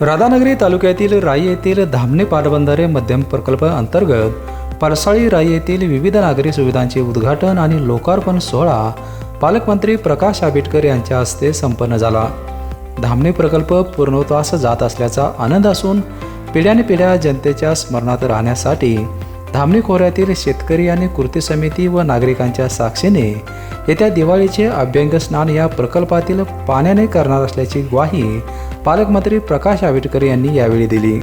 राधानगरी तालुक्यातील राई येथील धामणे पाटबंधारे मध्यम प्रकल्प अंतर्गत परसाळी राई येथील विविध नागरी सुविधांचे उद्घाटन आणि लोकार्पण सोहळा पालकमंत्री प्रकाश आंबेडकर यांच्या हस्ते संपन्न झाला. धामणे प्रकल्प पूर्णत्वास जात असल्याचा आनंद असून पिढ्यानपिढ्या जनतेच्या स्मरणात राहण्यासाठी धामणी खोऱ्यातील शेतकरी आणि कृती समिती व नागरिकांच्या साक्षीने येत्या दिवाळीचे अभ्यंग स्नान या प्रकल्पातील पाण्याने करणार असल्याची ग्वाही पालकमंत्री प्रकाश आंबेडकर यांनी यावेळी दिली.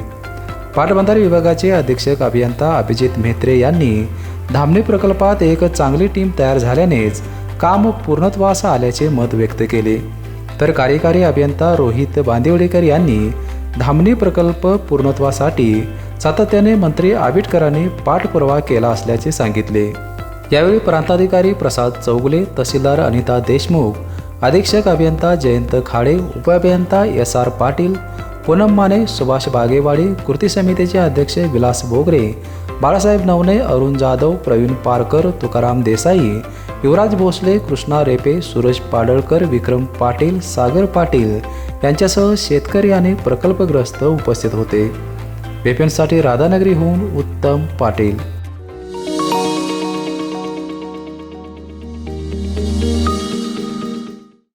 पाटबंधारे विभागाचे अधीक्षक अभियंता अभिजित म्हेत्रे यांनी धामणी प्रकल्पात एक चांगली टीम तयार झाल्यानेच काम पूर्णत्वास आल्याचे मत व्यक्त केले. तर कार्यकारी अभियंता रोहित बांदिवडेकर यांनी धामणी प्रकल्प पूर्णत्वासाठी सातत्याने मंत्री आबिटकरांनी पाठपुरावा केला असल्याचे सांगितले. यावेळी प्रांताधिकारी प्रसाद चौगुले तहसीलदार अनिता देशमुख अधीक्षक अभियंता जयंत खाडे उपअभियंता एस आर पाटील पूनम माने सुभाष बागेवाडी कृती समितीचे अध्यक्ष विलास बोगरे बाळासाहेब नवने अरुण जाधव प्रवीण पारकर तुकाराम देसाई युवराज भोसले कृष्णा रेपे सूरज पाडळकर विक्रम पाटील सागर पाटील यांच्यासह शेतकरी आणि प्रकल्पग्रस्त उपस्थित होते. वेपेनसाठी राधानगरीहून उत्तम पाटील.